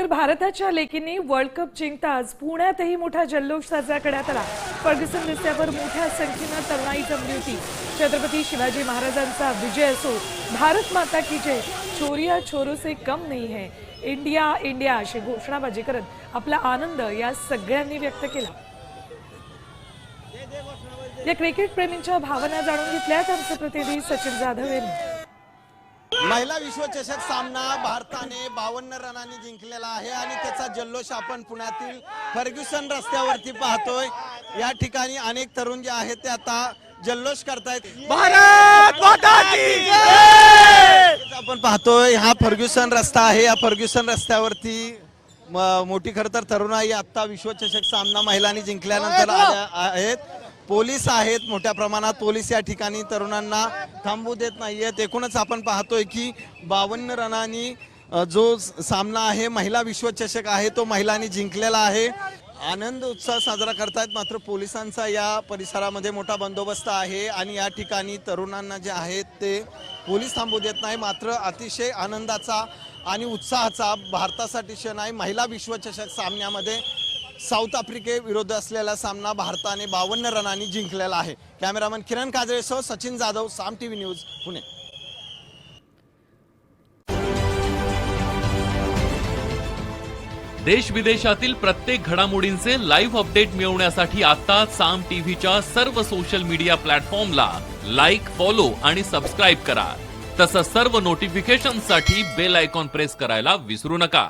तर भारताच्या लेकींनी world cup जिंकताच पुण्यातही मोठा जल्लोष साजरा करण्यात आला. फर्ग्युसन रस्त्यावर मोठ्या संख्येनं तरुणाई जमली होती. छत्रपती शिवाजी महाराजांचा विजय असो भारत माता की जय छोरिया छोरो से कम नाही है. इंडिया इंडिया अशी घोषणाबाजी करत आपला आनंद या सगळ्यांनी व्यक्त केला. या क्रिकेट प्रेमींच्या भावना जाणून घेतल्यात आमचे प्रतिनिधी सचिन जाधव यांनी. महिला विश्वचषक सामना भारताने बावन्न रनांनी जिंकलेला आहे आणि त्याचा जल्लोष आपण पुण्यातील फर्ग्युसन रस्त्यावरती पाहतोय. या ठिकाणी अनेक तरुण जे आहेत ते आता जल्लोष करतायत. भारत आपण पाहतोय हा फर्ग्युसन रस्ता आहे. या फर्ग्युसन रस्त्यावरती मोठी खर तर तरुणाई आता विश्वचषक सामना महिलांनी जिंकल्यानंतर आहेत. पोलीस आहेत मोठ्या प्रमाणात पोलीस या ठिकाणी तरुणांना थांबू देत नाही आहेत एकूणच आपण पाहतोय की बावन्न रनांनी जो सामना आहे महिला विश्वचषक आहे तो महिलांनी जिंकलेला आहे. आनंद उत्साह साजरा करतायत मात्र पोलिसांचा या परिसरामध्ये मोठा बंदोबस्त आहे आणि या ठिकाणी तरुणांना जे आहेत ते पोलीस थांबू देत नाही. मात्र अतिशय आनंदाचा आणि उत्साहाचा भारतासाठी क्षण आहे महिला विश्वचषक सामन्यामध्ये साऊथ आफ्रिकेविरुद्ध असलेला सामना भारताने बावन्न रनांनी जिंकलेला आहे. कॅमेरामन किरण काजळेसह सचिन जाधव साम टीव्ही न्यूज पुणे. देश विदेशातील प्रत्येक घडामोडींचे लाईव्ह अपडेट मिळवण्यासाठी आता साम टीव्हीच्या सर्व सोशल मीडिया प्लॅटफॉर्मला लाईक फॉलो आणि सबस्क्राईब करा. तसंच सर्व नोटिफिकेशनसाठी बेल आयकॉन प्रेस करायला विसरू नका.